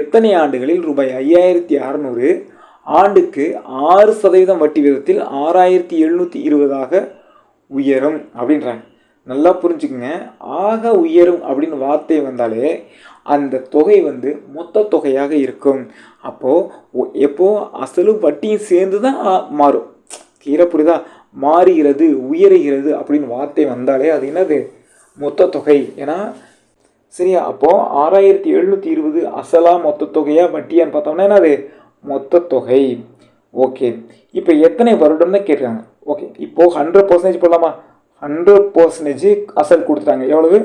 எத்தனை ஆண்டுகளில் ரூபாய் ஐயாயிரத்தி அறநூறு ஆண்டுக்கு ஆறு சதவீதம் வட்டி விதத்தில் ஆறாயிரத்தி எழுநூற்றி இருபதாக உயரும் அப்படின்றாங்க. நல்லா புரிஞ்சுக்குங்க. ஆக உயரும் அப்படின்னு வார்த்தை வந்தாலே அந்த தொகை வந்து மொத்த தொகையாக இருக்கும். அப்போது எப்போ அசலும் வட்டியும் சேர்ந்து தான் மாறும். கீழே புரியுதா? மாறுகிறது உயருகிறது அப்படின்னு வார்த்தை வந்தாலே அது என்னது? மொத்த தொகை. ஏன்னா சரியா? அப்போது ஆறாயிரத்தி எழுநூற்றி இருபது அசலாக மொத்த தொகையாக வட்டியான்னு பார்த்தோம்னா என்னது? மொத்த தொகை. ஓகே. இப்போ எத்தனை வருடம்னு கேட்குறாங்க ஓகே. இப்போது ஹண்ட்ரட் பர்சன்டேஜ் போடலாமா? ஹண்ட்ரட் பர்சன்டேஜ் அசல் கொடுத்துட்டாங்க. எவ்வளவு?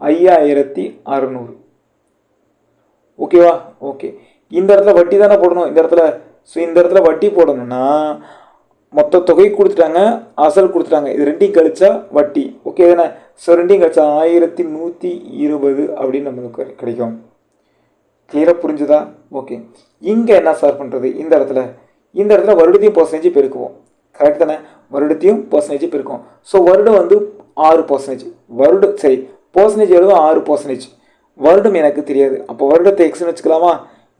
ஐயாயிரத்தி அறநூறு. ஓகேவா? ஓகே. இந்த இடத்துல வட்டி தானே போடணும். இந்த இடத்துல. ஸோ இந்த இடத்துல வட்டி போடணும்னா மொத்த தொகை கொடுத்துட்டாங்க அசல் கொடுத்துட்டாங்க. இது ரெண்டையும் கழிச்சா வட்டி. ஓகே தானே? ஸோ ரெண்டையும் ஆயிரத்தி நூற்றி இருபது அப்படின்னு நமக்கு கிடைக்கும். கிளியராக புரிஞ்சுதா? ஓகே இங்கே என்ன சார் பண்ணுறது இந்த இடத்துல. இந்த இடத்துல வருடத்தையும் பர்சன்டேஜ் பெருக்குவோம். கரெக்ட் தானே? வருடத்தையும் பர்சன்டேஜ் பெருக்குவோம். ஸோ வருடம் வந்து ஆறு பர்சன்டேஜ் வருடம் சரி பர்சன்டேஜ் எழுதும் ஆறு பர்சன்டேஜ் வருடம் எனக்கு தெரியாது. அப்போ வருடத்தை எக்ஸ்னு வச்சுக்கலாமா?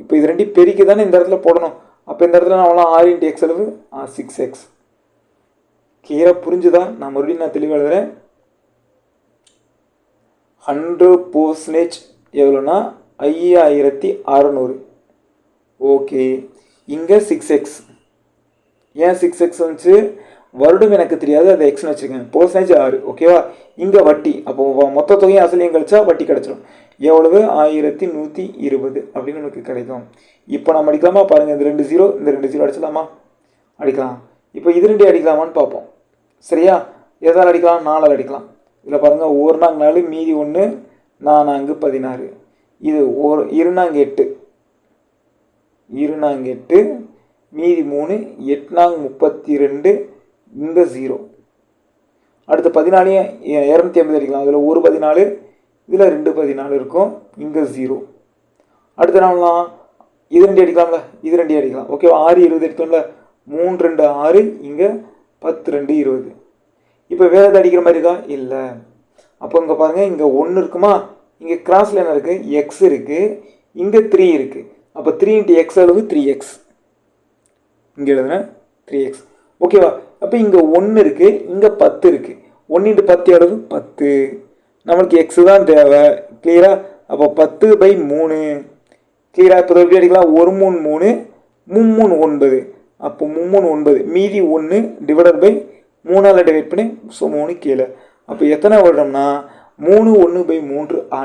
இப்போ இது ரெண்டையும் பெருக்கி தானே இந்த இடத்துல போடணும். அப்போ இந்த இடத்துல நான் ஆறு இன்ட்டு எக்ஸ் அளவு? சிக்ஸ் எக்ஸ் கிளியராக புரிஞ்சுதா? நான் மறுபடியும் நான் தெளிவாக எழுதுறேன். ஹண்ட்ரட் பர்சன்டேஜ் எவ்வளோனா ஐயாயிரத்தி அறநூறு. ஓகே இங்கே சிக்ஸ் எக்ஸ் ஏன் சிக்ஸ் எக்ஸ் வந்துச்சு? வருடம் எனக்கு தெரியாது அது எக்ஸ்னு வச்சுருக்கேன். பர்சன்டேஜ் ஆறு ஓகேவா இங்கே வட்டி. அப்போ மொத்த தொகையும் அசலையும் கழிச்சா வட்டி கிடச்சிடும் எவ்வளவு? ஆயிரத்தி நூற்றி இருபது அப்படின்னு நமக்கு கிடைக்கும். இப்போ நம்ம அடிக்கலாமா? பாருங்கள் இந்த ரெண்டு ஜீரோ இந்த ரெண்டு ஜீரோ அடிச்சலாமா அடிக்கலாம். இப்போ இது ரெண்டு அடிக்கலாமான்னு பார்ப்போம். சரியா? எதால் அடிக்கலாம்? நாலால் அடிக்கலாம். இதில் பாருங்கள் ஒரு நாங்க நாலு மீதி ஒன்று நானாங்கு பதினாறு. இது ஒரு இருநாங்க எட்டு இருநாங்க எட்டு மீதி மூணு எட்நாங் முப்பத்தி ரெண்டு இந்த ஜீரோ அடுத்து பதினாலையும் இரநூத்தி ஐம்பது அடிக்கலாம். அதில் ஒரு பதினாலு இதில் ரெண்டு பதினாலு இருக்கும் இங்கே ஜீரோ அடுத்து என்ன பண்ணலாம்? இது ரெண்டு அடிக்கலாம்ல? இது ரெண்டு அடிக்கலாம். ஓகே ஆறு இருபது எடுத்தோம்ல? மூணு ரெண்டு ஆறு இங்கே பத்து ரெண்டு இருபது. இப்போ வேறு எதாவது அடிக்கிற மாதிரி இருக்கா? இல்லை. அப்போ இங்கே பாருங்கள் இங்கே ஒன்று இருக்குமா? இங்கே கிராஸில் என்ன இருக்குது எக்ஸ் இருக்குது இங்கே த்ரீ இருக்குது அப்போ த்ரீ இன்ட்டு எக்ஸ் அளவு த்ரீ எக்ஸ் இங்கே எழுதுனேன் த்ரீ எக்ஸ் ஓகேவா அப்போ இங்கே ஒன்று இருக்குது இங்கே பத்து இருக்குது ஒன்று இன்ட்டு பத்து அளவு பத்து. நம்மளுக்கு எக்ஸ் தான் தேவை. கிளியரா அப்போ பத்து பை மூணு. கிளியரா இப்போ எப்படி அடிக்கலாம்? ஒரு மூணு மூணு மும்மூணு ஒன்பது. அப்போ மும்மூணு ஒன்பது. மீதி ஒன்று டிவைடட் பை மூணால் டிவைட் பண்ணி ஸோ மூணு கீழே அப்போ எத்தனை வருடம்னா மூணு ஒன்று பை மூன்று ஆண்டு.